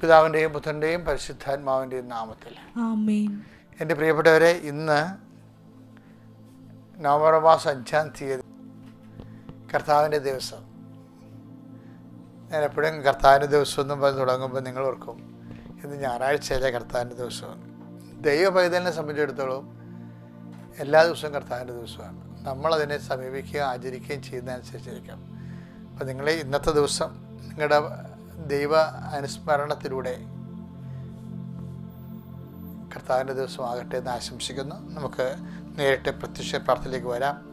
പിതാവിന്റെയും പുത്രന്റെയും പരിശുദ്ധാത്മാവിന്റെയും നാമത്തിൽ. എന്റെ പ്രിയപ്പെട്ടവരെ ഇന്ന് നവംബർ മാസം അഞ്ചാം തീയതി കർത്താവിന്റെ ദിവസം. ഞാൻ എപ്പോഴും കർത്താവിന്റെ ദിവസം എന്നും പറഞ്ഞ് തുടങ്ങുമ്പോൾ നിങ്ങൾ ഓർക്കും ഇന്ന് ഞായറാഴ്ചയിലെ കർത്താവിന്റെ ദിവസമാണ് ദൈവ പൈതലിനെ സംബന്ധിച്ചിടത്തോളം എല്ലാ ദിവസവും കർത്താവിന്റെ ദിവസമാണ്. നമ്മളതിനെ സമീപിക്കുകയും ആചരിക്കുകയും ചെയ്യുന്നതനുസരിച്ചിരിക്കാം. അപ്പോൾ നിങ്ങളെ ഇന്നത്തെ ദിവസം നിങ്ങളുടെ ദൈവ അനുസ്മരണത്തിലൂടെ കർത്താവിന്റെ ദിവസമാകട്ടെ എന്ന് ആശംസിക്കുന്നു. നമുക്ക് നേരിട്ട് പ്രത്യക്ഷ പ്രാർത്ഥനയിലേക്ക് വരാം.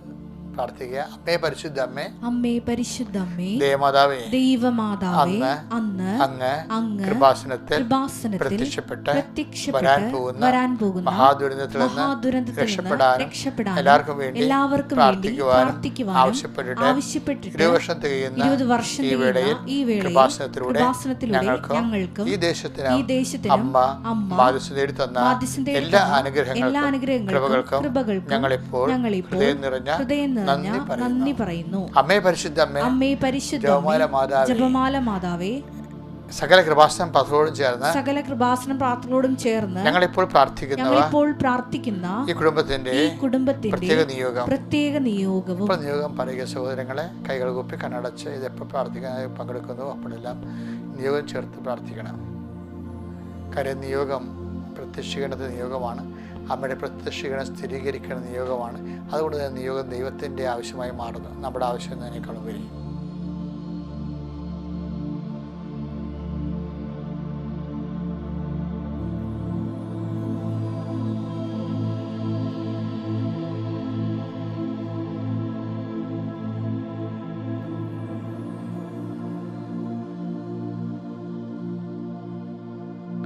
പ്രാർത്ഥിക്കുക. അമ്മേ പരിശുദ്ധ അമ്മേ അമ്മേ പരിശുദ്ധ അമ്മേ ദേവമാതാവേ ദൈവമാതാവേ അന്ന് അങ്ങ് അങ്ങ് കൃപാസനത്തിൽ കൃപാസനത്തിൽ പ്രത്യക്ഷപ്പെട്ട് വരാൻ പോകുന്ന വരാൻ പോകുന്ന മഹാദുരന്തത്തിൽ രക്ഷപ്പെടാൻ മഹാദുരന്തത്തിൽ രക്ഷപ്പെടാനും എല്ലാവർക്കും വേണ്ടി എല്ലാവർക്കും വേണ്ടി പ്രാർത്ഥിക്കുവാൻ ആവശ്യപ്പെട്ടിട്ട് ആവശ്യപ്പെട്ടിട്ട് ഇരുപത് വർഷം തികയുന്ന ഇരുപത് വർഷം ഈ വേളയിൽ ഈ വേളയിൽ കൃപാസനത്തിലൂടെ ഞങ്ങൾക്കും ഞങ്ങൾക്കും ഈ ദേശത്തിന് ഈ ദേശത്തിന് അമ്മ അമ്മ ബാധ്യസ്ഥ നേടി തന്ന എല്ലാ തന്ന എല്ലാ അനുഗ്രഹങ്ങൾക്കും അനുഗ്രഹങ്ങൾക്കും കൃപകൾക്കും ഞങ്ങളിപ്പോൾ ഹൃദയം നിറഞ്ഞ ഹൃദയം നിറഞ്ഞ നന്ദി പറയുന്നു. അമ്മേ പരിശുദ്ധ അമ്മേ. പരിശുദ്ധ ജപമാല മാതാവേ. സകല കൃപാസനം പത്രത്തോടും ചേർന്ന് സകല കൃപാസനം പ്രാർത്ഥനകളോടും ചേർന്ന് ഞങ്ങളിപ്പോൾ പ്രാർത്ഥിക്കുന്നവ ഞങ്ങളിപ്പോൾ പ്രാർത്ഥിക്കുന്ന ഈ കുടുംബത്തിന്റെ ഈ കുടുംബത്തിന്റെ പ്രത്യേക നിയോഗം. പ്രത്യേക നിയോഗവും ഇപ്പോൾ നിയോഗം പറയുക സഹോദരങ്ങളെ കൈകൾ കൂപ്പി കണ്ണടച്ച് ഇതെപ്പോൾ പ്രാർത്ഥിക്കാൻ പങ്കെടുക്കുന്നു അപ്പോഴെല്ലാം നിയോഗം ചേർത്ത് പ്രാർത്ഥിക്കണം. കാര്യം നിയോഗം പ്രത്യക്ഷീകരണത്തിന്റെ നിയോഗമാണ്. അമ്മയുടെ പ്രത്യക്ഷീകരണം സ്ഥിരീകരിക്കുന്ന നിയോഗമാണ്. അതുകൊണ്ട് തന്നെ നിയോഗം ദൈവത്തിന്റെ ആവശ്യമായി മാറുന്നു. നമ്മുടെ ആവശ്യം എന്നതിനേക്കാളും ഉപരി.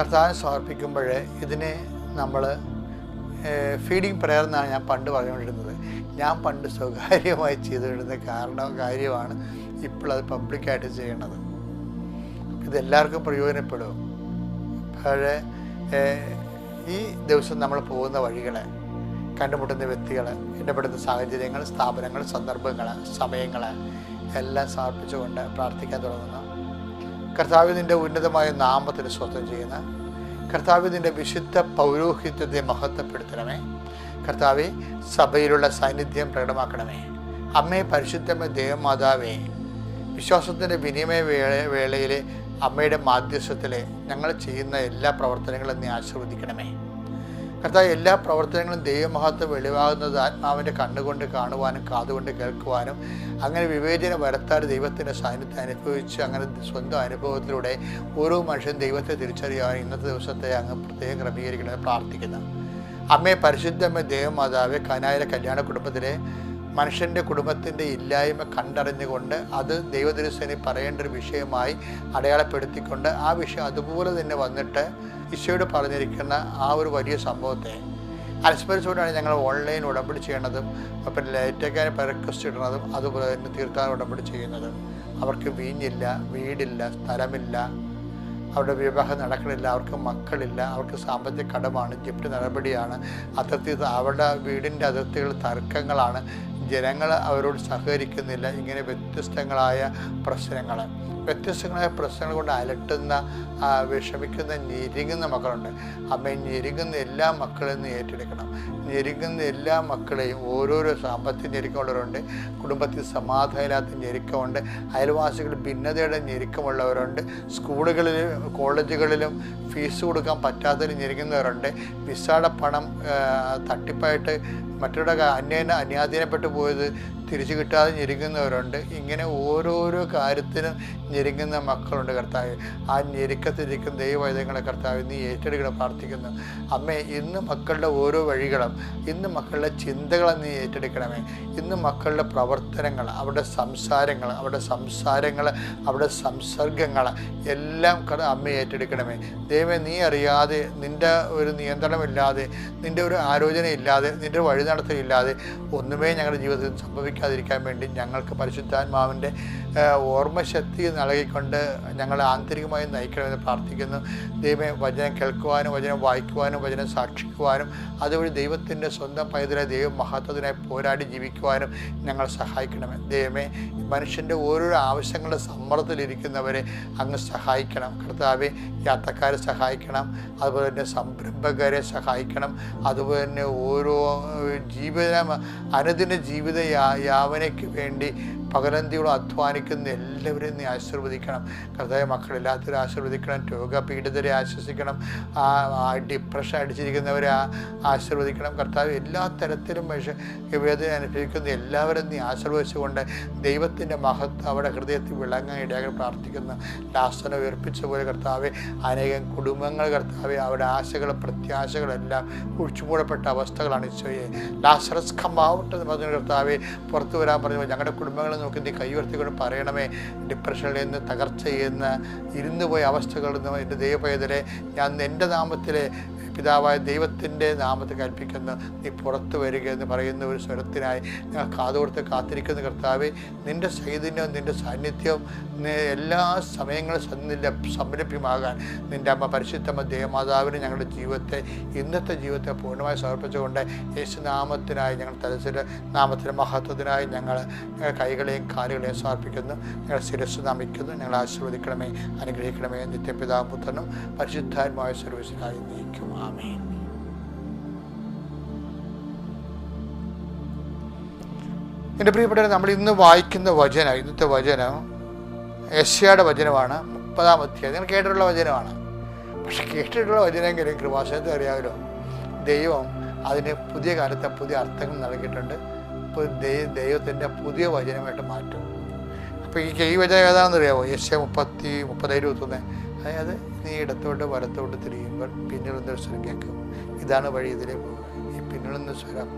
കർത്താവിന് സമർപ്പിക്കുമ്പോൾ ഇതിനെ നമ്മൾ ഫീഡിങ് പ്രയർ എന്നാണ് ഞാൻ പണ്ട് പറഞ്ഞുകൊണ്ടിരുന്നത്. ഞാൻ പണ്ട് സ്വകാര്യമായി ചെയ്തുകൊണ്ടിരുന്ന കാരണം കാര്യമാണ് ഇപ്പോൾ അത് പബ്ലിക്കായിട്ട് ചെയ്യണത്. ഇതെല്ലാവർക്കും പ്രയോജനപ്പെടും. പക്ഷേ ഈ ദിവസം നമ്മൾ പോകുന്ന വഴികളെ കണ്ടുമുട്ടുന്ന വ്യക്തികൾ ഇടപെടുന്ന സാഹചര്യങ്ങൾ സ്ഥാപനങ്ങൾ സന്ദർഭങ്ങൾ സമയങ്ങൾ എല്ലാം സമർപ്പിച്ചുകൊണ്ട് പ്രാർത്ഥിക്കാൻ തുടങ്ങുന്നു. കർത്താവ് നിന്റെ ഉന്നതമായ നാമത്തിന് സ്വന്തം ചെയ്യുന്ന കർത്താവ് നിന്റെ വിശുദ്ധ പൗരോഹിത്യത്തെ മഹത്വപ്പെടുത്തണമേ. കർത്താവെ സഭയിലുള്ള സാന്നിധ്യം പ്രകടമാക്കണമേ. അമ്മയെ പരിശുദ്ധമേ ദേവമാതാവേ വിശ്വാസത്തിന്റെ വിനിമയ വേള വേളയിലെ അമ്മയുടെ മാധ്യസ്ഥത്തിലെ ഞങ്ങൾ ചെയ്യുന്ന എല്ലാ പ്രവർത്തനങ്ങളും നീ ആശീർവദിക്കണമേ. കർത്താവ് എല്ലാ പ്രവർത്തനങ്ങളും ദൈവമഹത്വം വെളിവാകുന്നത് ആത്മാവിന്റെ കണ്ണുകൊണ്ട് കാണുവാനും കാതുകൊണ്ട് കേൾക്കുവാനും അങ്ങനെ വിവേചനം വരുത്താതെ ദൈവത്തിന്റെ സാന്നിധ്യം അനുഭവിച്ച് അങ്ങനെ സ്വന്തം അനുഭവത്തിലൂടെ ഓരോ മനുഷ്യൻ ദൈവത്തെ തിരിച്ചറിയാൻ ഇന്നത്തെ ദിവസത്തെ അങ്ങ് പ്രത്യേകം ക്രമീകരിക്കണമെന്ന് പ്രാർത്ഥിക്കുന്നു. അമ്മയെ പരിശുദ്ധമ്മ ദേവമാതാവ് കനായിലെ കല്യാണ കുടുംബത്തിലെ മനുഷ്യന്റെ കുടുംബത്തിന്റെ ഇല്ലായ്മ കണ്ടറിഞ്ഞുകൊണ്ട് അത് ദൈവദിവസേന പറയേണ്ട ഒരു വിഷയമായി അടയാളപ്പെടുത്തിക്കൊണ്ട് ആ വിഷയം അതുപോലെ തന്നെ വന്നിട്ട് ഈശോയോട് പറഞ്ഞിരിക്കുന്ന ആ ഒരു വലിയ സംഭവത്തെ. അനുസ്മരിച്ചുകൊണ്ടാണ് ഞങ്ങൾ ഓൺലൈൻ ഉടമ്പടി ചെയ്യണതും അപ്പം ലൈറ്റൊക്കെ റിക്വസ്റ്റ് ഇടുന്നതും അതുപോലെ തന്നെ തീർത്ഥാടന ഉടമ്പടി ചെയ്യുന്നതും. അവർക്ക് വീഞ്ഞില്ല വീടില്ല സ്ഥലമില്ല. അവരുടെ വിവാഹം നടക്കണില്ല അവർക്ക് മക്കളില്ല അവർക്ക് സാമ്പത്തിക കടമാണ് ജപ്തി നടപടിയാണ് അതിർത്തി അവരുടെ വീടിന്റെ അതിർത്തികൾ തർക്കങ്ങളാണ് ജനങ്ങൾ അവരോട് സഹകരിക്കുന്നില്ല ഇങ്ങനെ വ്യത്യസ്തങ്ങളായ പ്രശ്നങ്ങൾ വ്യത്യസ്തങ്ങളായ പ്രശ്നങ്ങൾ കൊണ്ട് അലട്ടുന്ന വിഷമിക്കുന്ന ഞെരുങ്ങുന്ന മക്കളുണ്ട്. അമ്മ ഞെരുങ്ങുന്ന എല്ലാ മക്കളെയും ഏറ്റെടുക്കണം. ഞെരുങ്ങുന്ന എല്ലാ മക്കളെയും ഓരോരോ സാമ്പത്തിക ഞെരുക്കമുള്ളവരുണ്ട്. കുടുംബത്തിൽ സമാധാനമില്ലാത്ത ഞെരുക്കമുണ്ട്. അയൽവാസികൾ ഭിന്നതയുടെ ഞെരുക്കമുള്ളവരുണ്ട്. സ്കൂളുകളിലും കോളേജുകളിലും ഫീസ് കൊടുക്കാൻ പറ്റാത്തതിന് ഞെരുങ്ങുന്നവരുണ്ട്. വിസയുടെ പണം തട്ടിപ്പായിട്ട് മറ്റുള്ള അന്യന അന്യാധീനപ്പെട്ടു പോയത് തിരിച്ചു കിട്ടാതെ ഞെരുങ്ങുന്നവരുണ്ട്. ഇങ്ങനെ ഓരോരോ കാര്യത്തിനും ഞെരുങ്ങുന്ന മക്കളുണ്ട് കർത്താവ്. ആ ഞെരുക്കത്തിരിക്കുന്ന ദൈവവൈദ്യങ്ങളെ കർത്താവ് നീ ഏറ്റെടുക്കണം പ്രാർത്ഥിക്കുന്നു. അമ്മേ ഇന്ന് മക്കളുടെ ഓരോ വഴികളും ഇന്ന് മക്കളുടെ ചിന്തകളെ നീ ഏറ്റെടുക്കണമേ. ഇന്ന് മക്കളുടെ പ്രവർത്തനങ്ങൾ അവരുടെ സംസാരങ്ങൾ അവരുടെ സംസാരങ്ങൾ അവരുടെ സംസർഗങ്ങൾ എല്ലാം അമ്മ ഏറ്റെടുക്കണമേ. ദൈവമേ നീ അറിയാതെ നിന്റെ ഒരു നിയന്ത്രണമില്ലാതെ നിന്റെ ഒരു ആലോചന ഇല്ലാതെ നിന്റെ വഴി നടത്തലില്ലാതെ ഒന്നുമേ ഞങ്ങളുടെ ജീവിതത്തിൽ സംഭവിക്കാതിരിക്കാൻ വേണ്ടി ഞങ്ങൾക്ക് പരിശുദ്ധാത്മാവിന്റെ ഓർമ്മശക്തി നൽകിക്കൊണ്ട് ഞങ്ങളെ ആന്തരികമായി നയിക്കണമെന്ന് പ്രാർത്ഥിക്കുന്നു. ദൈവമേ വചനം കേൾക്കുവാനും വചനം വായിക്കുവാനും വചനം സാക്ഷിക്കുവാനും അതുവഴി ദൈവത്തിന്റെ സ്വന്തം പൈതലെ ദൈവം മഹത്വത്തിനായി പോരാടി ജീവിക്കുവാനും ഞങ്ങൾ സഹായിക്കണമേ. ദൈവമേ മനുഷ്യന്റെ ഓരോരോ ആവശ്യങ്ങളുടെ സമ്മർദ്ദത്തിലിരിക്കുന്നവരെ അങ്ങ് സഹായിക്കണം. കർത്താവെ യാത്രക്കാരെ സഹായിക്കണം. അതുപോലെ തന്നെ സംരംഭകരെ സഹായിക്കണം. അതുപോലെ തന്നെ ഓരോ ജീവിതം അനുദിന ജീവിത യാവനയ്ക്ക് വേണ്ടി പകലന്തിയോളം അധ്വാനിക്കുന്ന എല്ലാവരെയും നീ ആശീർവദിക്കണം. കർത്താവ് മക്കളില്ലാത്തവരെ ആശീർവദിക്കണം. രോഗപീഡിതരെ ആശ്വസിക്കണം. ആ ഡിപ്രഷൻ അടിച്ചിരിക്കുന്നവരെ ആശീർവദിക്കണം. കർത്താവ് എല്ലാ തരത്തിലും മനുഷ്യ വേദന അനുഭവിക്കുന്ന എല്ലാവരും നീ ആശീർവദിച്ചുകൊണ്ട് ദൈവത്തിന്റെ മഹത്വം അവിടെ ഹൃദയത്തിൽ വിളങ്ങാൻ ഇടയാകാൻ പ്രാർത്ഥിക്കുന്നു. ലാസ്റ്റനെ ഉയർപ്പിച്ച പോലെ കർത്താവ് അനേകം കുടുംബങ്ങൾ കർത്താവ് അവിടെ ആശകളും പ്രത്യാശകളെല്ലാം കുഴിച്ചുമൂടപ്പെട്ട അവസ്ഥകളാണ് ഈശോയെ. ലാസറസ് കമ്മാവട്ടെ എന്ന് പറഞ്ഞ കർത്താവെ പുറത്തു വരാൻ പറഞ്ഞു ഞങ്ങളുടെ കുടുംബങ്ങളെ നോക്കി നീ കൈവർത്തിക്കൊണ്ട് പറയണമേ. ഡിപ്രഷനിൽ നിന്ന് തകർച്ചയിൽ നിന്ന് ഇരുന്നു പോയ അവസ്ഥകളിൽ നിന്ന് എന്റെ ദൈവപേതരെ ഞാൻ എന്റെ നാമത്തിലെ പിതാവായ ദൈവത്തിന്റെ നാമത്തെ കൽപ്പിക്കുന്ന നീ പുറത്തു വരിക എന്ന് പറയുന്ന ഒരു സ്വരത്തിനായി ഞങ്ങൾ കാതോർത്ത് കാത്തിരിക്കുന്ന കർത്താവെ. നിന്റെ ചൈതന്യവും നിന്റെ സാന്നിധ്യവും എല്ലാ സമയങ്ങളും സന്നില്ല സംരഭ്യമാകാൻ നിന്റെ അമ്മ പരിശുദ്ധമ്മ ദേവമാതാവിന് ഞങ്ങളുടെ ജീവിതത്തെ ഇന്നത്തെ ജീവിതത്തെ പൂർണമായി സമർപ്പിച്ചുകൊണ്ട് യേശുനാമത്തിനായി ഞങ്ങൾ തലസിലെ നാമത്തിന്റെ മഹത്വത്തിനായി ഞങ്ങൾ കൈകളെയും കാലുകളെയും സമർപ്പിക്കുന്നു. ഞങ്ങൾ ശിരസ് നമിക്കുന്നു. ഞങ്ങൾ ആശീർവദിക്കണമേ അനുഗ്രഹിക്കണമേ. നിത്യപിതാ പുത്രനും പരിശുദ്ധാത്മായ സർവീസിനായി നയിക്കും ആമേൻ. എന്റെ പ്രിയപ്പെട്ടവരെ നമ്മൾ ഇന്ന് വായിക്കുന്ന വചനം ഇന്നത്തെ വചനം യശയുടെ വചനമാണ് മുപ്പതാം അധ്യായം. നിങ്ങൾ കേട്ടിട്ടുള്ള വചനമാണ്. പക്ഷെ കേട്ടിട്ടുള്ള വചനമെങ്കിലും കൃപാശയത്തെ അറിയാമല്ലോ. ദൈവം അതിന് പുതിയ കാലത്തെ പുതിയ അർത്ഥങ്ങൾ നൽകിയിട്ടുണ്ട്. ദൈവത്തിന്റെ പുതിയ വചനമായിട്ട് മാറ്റും. അപ്പോൾ ഈ ഈ വചനം ഏതാണെന്ന് അറിയാമോ യശ്യ മുപ്പത്തി മുപ്പത് ഇരുപത്തൊന്ന്. അതായത് നീ ഇടത്തോട്ട് വലത്തോട്ട് തിരിയുമ്പോൾ പിന്നിടുന്ന ഒരു സ്വരം കേൾക്കും. ഇതാണ് വഴി ഇതിലെ പോകുക ഈ പിന്നിടുന്ന സ്വരം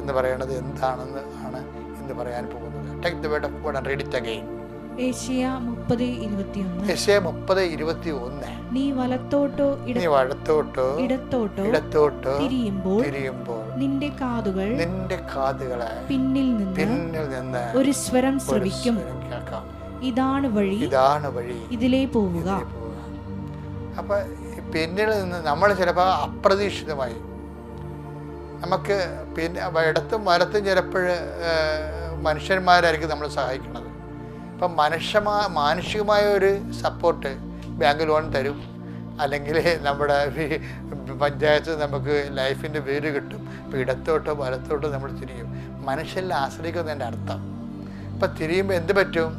എന്ന് പറയുന്നത് എന്താണെന്ന് ആണ് ഇന്ന് പറയാൻ പോകുന്നത്. Take the word of God and read it again Asia മുപ്പത് ഇരുപത്തി ഒന്ന് നീ വലത്തോട്ടോ നീ വലത്തോട്ടോ ഇടത്തോട്ടോ ഇടത്തോട്ടോ തിരിയുമ്പോൾ തിരിയുമ്പോൾ നിന്റെ കാതുകൾ നിന്റെ കാതുകളെ പിന്നിൽ നിന്ന് പിന്നിൽ നിന്ന് ഒരു സ്വരം ശ്രവിക്കും. ഇതാണ് വഴി ഇതാണ് വഴി ഇതിലേ പോവുക. പോവുക പിന്നിൽ നിന്ന് നമ്മൾ ചിലപ്പോൾ അപ്രതീക്ഷിതമായി. നമുക്ക് പിന്നെ ഇടത്തും വലത്തും ചിലപ്പോൾ മനുഷ്യന്മാരായിരിക്കും നമ്മൾ സഹായിക്കുന്നത്. അപ്പം മനുഷ്യമാ മാനുഷികമായ ഒരു സപ്പോർട്ട് ബാങ്ക് ലോൺ തരും. അല്ലെങ്കിൽ നമ്മുടെ പഞ്ചായത്ത് നമുക്ക് ലൈഫിന്റെ പേര് കിട്ടും. ഇപ്പോൾ ഇടത്തോട്ടോ വലത്തോട്ടോ നമ്മൾ തിരിയും. മനുഷ്യരിൽ ആശ്രയിക്കുന്നതിന്റെ അർത്ഥം. അപ്പം തിരിയുമ്പോൾ എന്ത് പറ്റും?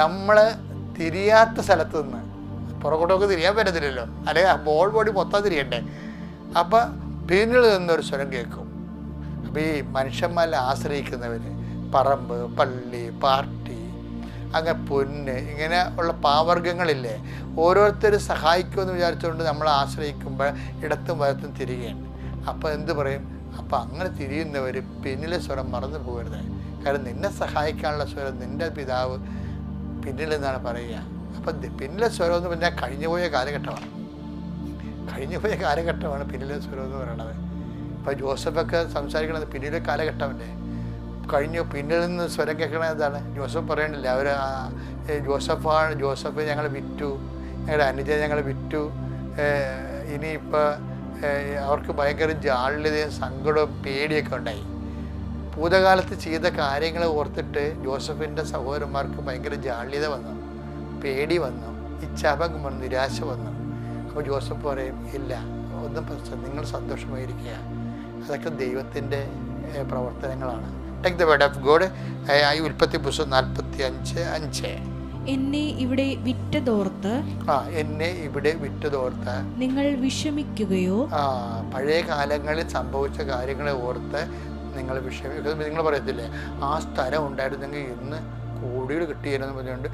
നമ്മൾ തിരിയാത്ത സ്ഥലത്ത് നിന്ന് പുറകോട്ടൊക്കെ തിരിയാൻ പറ്റത്തില്ലല്ലോ. അല്ലെങ്കിൽ ബോൾ ബോഡി മൊത്തം തിരിയണ്ടേ? അപ്പം പിന്നിൽ നിന്നൊരു സ്വരം കേൾക്കും. അപ്പോൾ ഈ മനുഷ്യന്മാരെ ആശ്രയിക്കുന്നവർ പറമ്പ് പള്ളി പാർട്ടി അങ്ങനെ പൊന്ന് ഇങ്ങനെ ഉള്ള പാവർഗങ്ങളില്ലേ ഓരോരുത്തർ സഹായിക്കുമെന്ന് വിചാരിച്ചുകൊണ്ട് നമ്മൾ ആശ്രയിക്കുമ്പോൾ ഇടത്തും വലത്തും തിരികെയാണ് അപ്പോൾ എന്ത് പറയും? അപ്പോൾ അങ്ങനെ തിരിയുന്നവർ പിന്നിലെ സ്വരം മറന്നു പോകരുത്. കാരണം നിന്നെ സഹായിക്കാനുള്ള സ്വരം നിന്റെ പിതാവ് പിന്നിലെന്നാണ് പറയുക. അപ്പം പിന്നിലെ സ്വരം എന്ന് പറഞ്ഞാൽ കഴിഞ്ഞുപോയ കാലഘട്ടമാണ്. കഴിഞ്ഞുപോയ കാലഘട്ടമാണ് പിന്നിലെ സ്വരം എന്ന് പറയുന്നത് ഇപ്പം ജോസഫൊക്കെ സംസാരിക്കണത് പിന്നിലെ കാലഘട്ടമല്ലേ? കഴിഞ്ഞു പിന്നിൽ നിന്ന് സ്വരം കേൾക്കണത് എന്താണ്? ജോസഫ് പറയണില്ല? അവർ ജോസഫാണ് ജോസഫ് ഞങ്ങൾ വിറ്റു ഞങ്ങളുടെ അനുജ ഞങ്ങൾ വിറ്റു ഇനിയിപ്പോൾ അവർക്ക് ഭയങ്കര ജാള്യതയും സങ്കടവും പേടിയൊക്കെ ഉണ്ടായി. ഭൂതകാലത്ത് ചെയ്ത കാര്യങ്ങൾ ഓർത്തിട്ട് ജോസഫിന്റെ സഹോദരന്മാർക്ക് ഭയങ്കര ജാള്യത വന്നു. പേടി വന്നു. ഇച്ഛാഭംഗം വന്നു നിരാശ വന്നു. അപ്പോൾ ജോസഫ് പറയും ഇല്ല ഒന്നും പ്രശ്നം നിങ്ങൾ സന്തോഷമായിരിക്കുക. അതൊക്കെ ദൈവത്തിന്റെ പ്രവർത്തനങ്ങളാണ്. Take the word of God I ഉൽപ്പത്തി പുസ്തകം നാൽപ്പത്തി അഞ്ച്. അഞ്ച് എന്നെ ഇവിടെ വിറ്റതോർത്ത് ആ എന്നെ ഇവിടെ വിറ്റതോർത്ത് നിങ്ങൾ വിഷമിക്കുകയോ? ആ പഴയ കാലങ്ങളിൽ സംഭവിച്ച കാര്യങ്ങളെ ഓർത്ത് നിങ്ങൾ വിഷമിക്കുക നിങ്ങൾ പറയത്തില്ലേ ആ സ്ഥലം ഉണ്ടായിരുന്നെങ്കിൽ ഇന്ന് കോടികൾ കിട്ടിയെന്ന് പറഞ്ഞുകൊണ്ട്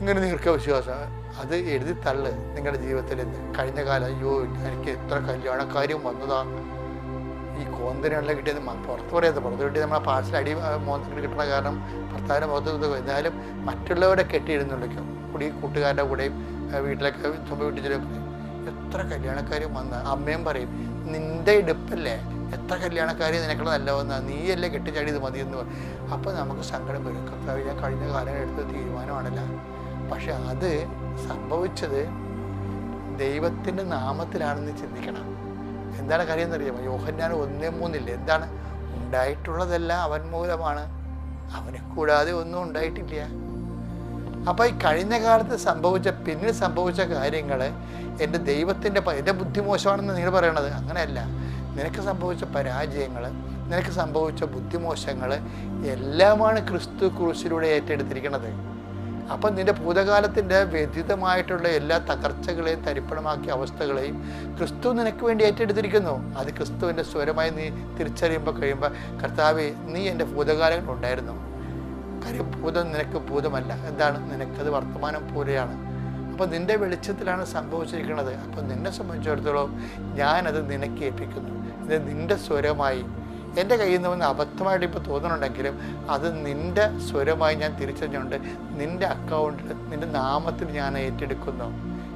ഇങ്ങനെ ദീർഘവിശ്വാസം വിശ്വാസം. അത് എഴുതി തള്ള് നിങ്ങളുടെ ജീവിതത്തിൽ കഴിഞ്ഞ കാലം അയ്യോ എനിക്ക് എത്ര കല്യാണക്കാരും വന്നതാ. ഈ കോന്തനെല്ലാം കിട്ടിയത്. പുറത്ത് പറയാത്ത പുറത്ത് കിട്ടിയത് നമ്മളെ പാഴ്സൽ അടി മോന്തിന് കിട്ടണ കാരണം ഭർത്താവിന്റെ മുഖത്ത് എന്നാലും മറ്റുള്ളവരെ കെട്ടിയിരുന്നുള്ളൊക്കെ കൂടി കൂട്ടുകാരുടെ കൂടെയും വീട്ടിലൊക്കെ സ്വന്തം വീട്ടിൽ എത്ര കല്യാണക്കാരും വന്ന അമ്മയും പറയും നിന്റെ ഇടുപ്പല്ലേ? എത്ര കല്യാണക്കാരി നിനക്കുള്ള നല്ല വന്ന നീയല്ലേ കെട്ടിച്ചാടിയത് മതി എന്ന് പറയും അപ്പോൾ നമുക്ക് സങ്കടം വരും. കർത്താവ് ഞാൻ കഴിഞ്ഞ കാലം എടുത്ത തീരുമാനമാണല്ല. പക്ഷെ അത് സംഭവിച്ചത് ദൈവത്തിന്റെ നാമത്തിലാണെന്ന് ചിന്തിക്കണം. എന്താണ് കാര്യം എന്നറിയാമോ? യോഹന്നാൻ ഒന്നേ മൂന്നില്ല? എന്താണ്? ഉണ്ടായിട്ടുള്ളതെല്ലാം അവൻ മൂലമാണ്. അവനെ കൂടാതെ ഒന്നും ഉണ്ടായിട്ടില്ല. അപ്പോൾ ഈ കഴിഞ്ഞ കാലത്ത് സംഭവിച്ച പിന്നിൽ സംഭവിച്ച കാര്യങ്ങൾ എന്റെ ദൈവത്തിന്റെ എന്റെ ബുദ്ധിമോശമാണെന്ന് നിങ്ങൾ പറയണത് അങ്ങനെയല്ല. നിനക്ക് സംഭവിച്ച പരാജയങ്ങൾ നിനക്ക് സംഭവിച്ച ബുദ്ധിമോശങ്ങൾ എല്ലാമാണ് ക്രിസ്തു ക്രൂശിലൂടെ ഏറ്റെടുത്തിരിക്കുന്നത് അപ്പം നിന്റെ ഭൂതകാലത്തിന്റെ വ്യതിതമായിട്ടുള്ള എല്ലാ തകർച്ചകളെയും തരിപ്പണമാക്കിയ അവസ്ഥകളെയും ക്രിസ്തു നിനക്ക് വേണ്ടി ഏറ്റെടുത്തിരിക്കുന്നു. അത് ക്രിസ്തുവിന്റെ സ്വരമായി നീ തിരിച്ചറിയുമ്പോൾ കഴിയുമ്പോൾ കർത്താവ് നീ എന്റെ ഭൂതകാലങ്ങൾ ഉണ്ടായിരുന്നു. കാര്യം ഭൂതം നിനക്ക് ഭൂതമല്ല. എന്താണ്? നിനക്കത് വർത്തമാനം പോലെയാണ്. അപ്പോൾ നിന്റെ വെളിച്ചത്തിലാണ് സംഭവിച്ചിരിക്കുന്നത് അപ്പോൾ നിന്നെ സംബന്ധിച്ചിടത്തോളം ഞാനത് നിനക്ക് ഏൽപ്പിക്കുന്നു. ഇത് നിന്റെ സ്വരമായി. എന്റെ കയ്യിൽ നിന്ന് വന്ന് അബദ്ധമായിട്ട് ഇപ്പോൾ തോന്നുന്നുണ്ടെങ്കിലും അത് നിന്റെ സ്വരമായി ഞാൻ തിരിച്ചറിഞ്ഞുകൊണ്ട് നിന്റെ അക്കൗണ്ടിൽ നിന്റെ നാമത്തിൽ ഞാൻ ഏറ്റെടുക്കുന്നു.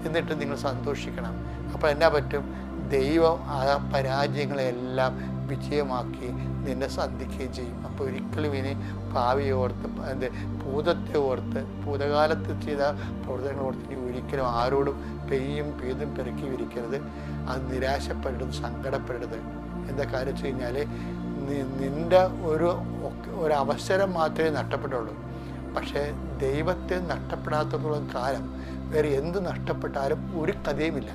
എന്നിട്ട് നിങ്ങൾ സന്തോഷിക്കണം. അപ്പോൾ എന്നാ പറ്റും? ദൈവം ആ പരാജയങ്ങളെല്ലാം വിജയമാക്കി നിന്നെ സന്ധിക്കുകയും ചെയ്യും. അപ്പോൾ ഒരിക്കലും ഇനി ഭാവിയെ ഓർത്ത് എന്ത് ഭൂതത്തെ ഓർത്ത് ഭൂതകാലത്ത് ചെയ്ത പ്രവർത്തനങ്ങൾ ഓർത്ത് ഇനി ഒരിക്കലും ആരോടും പെയ്യും പെയ്തും പെരുക്കി വിരിക്കരുത്. അത് നിരാശപ്പെടരുത് സങ്കടപ്പെടരുത്. എന്താ കാര്യം വെച്ച് കഴിഞ്ഞാൽ നിന്റെ ഒരു ഒരു അവസരം മാത്രമേ നഷ്ടപ്പെട്ടുള്ളൂ. പക്ഷേ ദൈവത്തെ നഷ്ടപ്പെടാത്തത്തോളം കാലം വേറെ എന്ത് നഷ്ടപ്പെട്ടാലും ഒരു കഥയുമില്ല.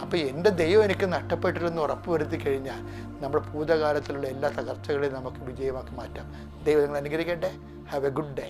അപ്പോൾ എന്റെ ദൈവം എനിക്ക് നഷ്ടപ്പെട്ടില്ലെന്ന് ഉറപ്പുവരുത്തി കഴിഞ്ഞാൽ നമ്മുടെ ഭൂതകാലത്തിലുള്ള എല്ലാ തകർച്ചകളെയും നമുക്ക് വിജയമാക്കി മാറ്റാം. ദൈവം നിങ്ങൾ അനുഗ്രഹിക്കട്ടെ. Have A good day